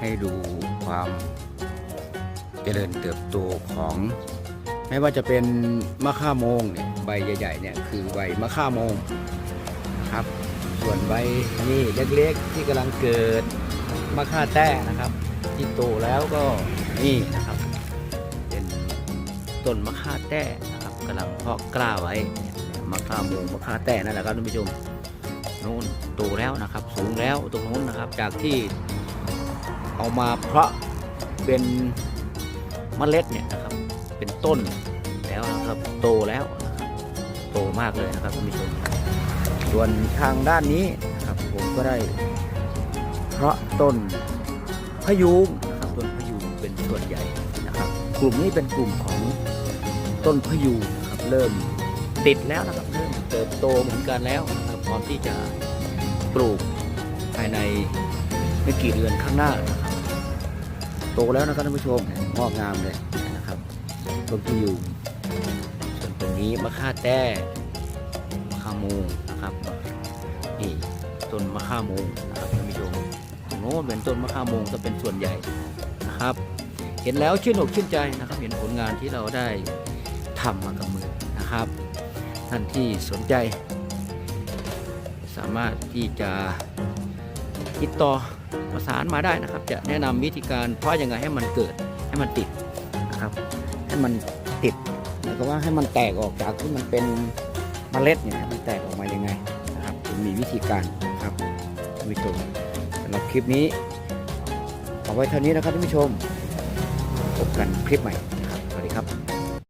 ให้ดูความเจริญเติบโตของ ไม่ว่าจะเป็นมะข่าโมงเนี่ยใบใหญ่ๆเนี่ยคือใบมะข่าโมงครับ ส่วนใบนี่เล็กๆที่กำลังเกิดมะข่าแต้นะครับ ที่โตแล้วก็นี่นะครับ เป็นต้นมะข่าแต้นะครับกำลังเพาะกล้าไว้มะข่าโมงมะข่าแต้นั่นแหละครับท่านผู้ชมนู่นโตแล้วนะครับ สูงแล้วตรงนู้นนะครับ จากที่ เอามาเพาะเป็นเมล็ดเนี่ยนะครับ เป็นต้นแล้วนะครับ โตแล้วนะครับโตมากเลยนะครับท่านผู้ชมส่วนทางด้านนี้นะครับผมก็ได้เพราะต้นพะยูงนะครับต้นพะยูงเป็นส่วนใหญ่นะครับ กลุ่มนี้เป็นกลุ่มของต้นพะยูงนะครับเริ่มติดแล้วนะครับเริ่มเติบโตเหมือนกันแล้วนะครับพร้อมที่จะปลูกภายในไม่กี่เดือนข้างหน้านะ โตแล้วนะครับท่านผู้ชมงอกงามเลยนะครับต้นพะยูงส่วนตรงนี้มะข่าแต้มะข่ามูงนะครับนี่ต้นมะข่ามูงนะครับท่านผู้ชมตรงโน้นเป็นต้นมะข่ามงจะเป็นส่วนใหญ่นะครับ เห็นแล้วชื่นอกชื่นใจนะครับ เห็นผลงานที่เราได้ทำมากับมือนะครับ ท่านที่สนใจ สามารถที่จะติดต่อ ประสานมาได้นะครับ จะแนะนำวิธีการเพาะยังไงให้มันเกิดให้มันติดนะครับ ให้มันติดหมายความว่าให้มันแตกออกจากที่มันเป็นเมล็ดเนี่ยให้มันแตกออกมายังไงนะครับมีวิธีการนะครับท่านผู้ชมสำหรับคลิปนี้เอาไว้เท่านี้นะครับท่านผู้ชมพบกันคลิปใหม่สวัสดีครับ